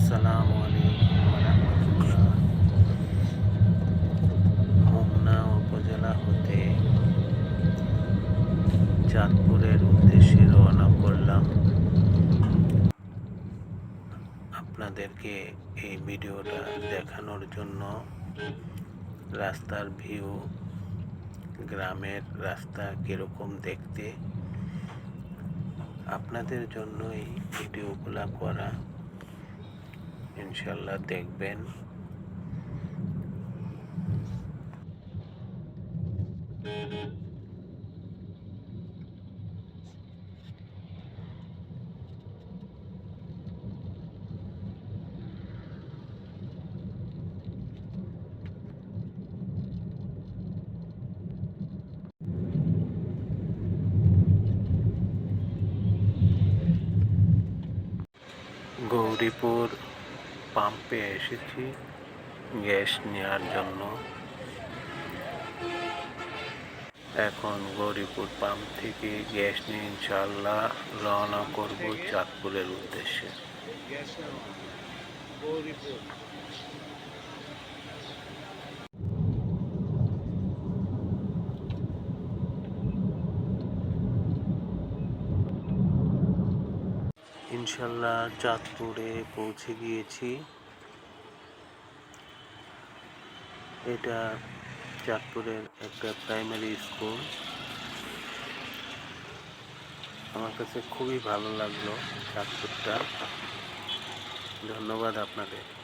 আসসালামু আলাইকুম রহমতুল্লাহ। উপজেলা হতে চাঁদপুরের উদ্দেশ্যে রওনা করলাম। আপনাদেরকে এই ভিডিওটা দেখানোর জন্য রাস্তার ভিউ, গ্রামের রাস্তা কীরকম দেখতে, আপনাদের জন্য এই ভিডিওগুলো করা। ইনশাল্লাহ দেখবেন গৌরীপুর পাম্পে এসেছি গ্যাস নেওয়ার জন্য। এখন গৌরীপুর পাম্প থেকে গ্যাস নিয়ে ইনশাল্লাহ রওনা করব চাঁদপুরের উদ্দেশ্যে। ইনশাল্লাহ চাঁদপুরে পৌঁছে গিয়েছি। এটা চাঁদপুরের একটা প্রাইমারি স্কুল আমার কাছে খুবই ভালো লাগল চাঁদপুরটা। ধন্যবাদ আপনাদের।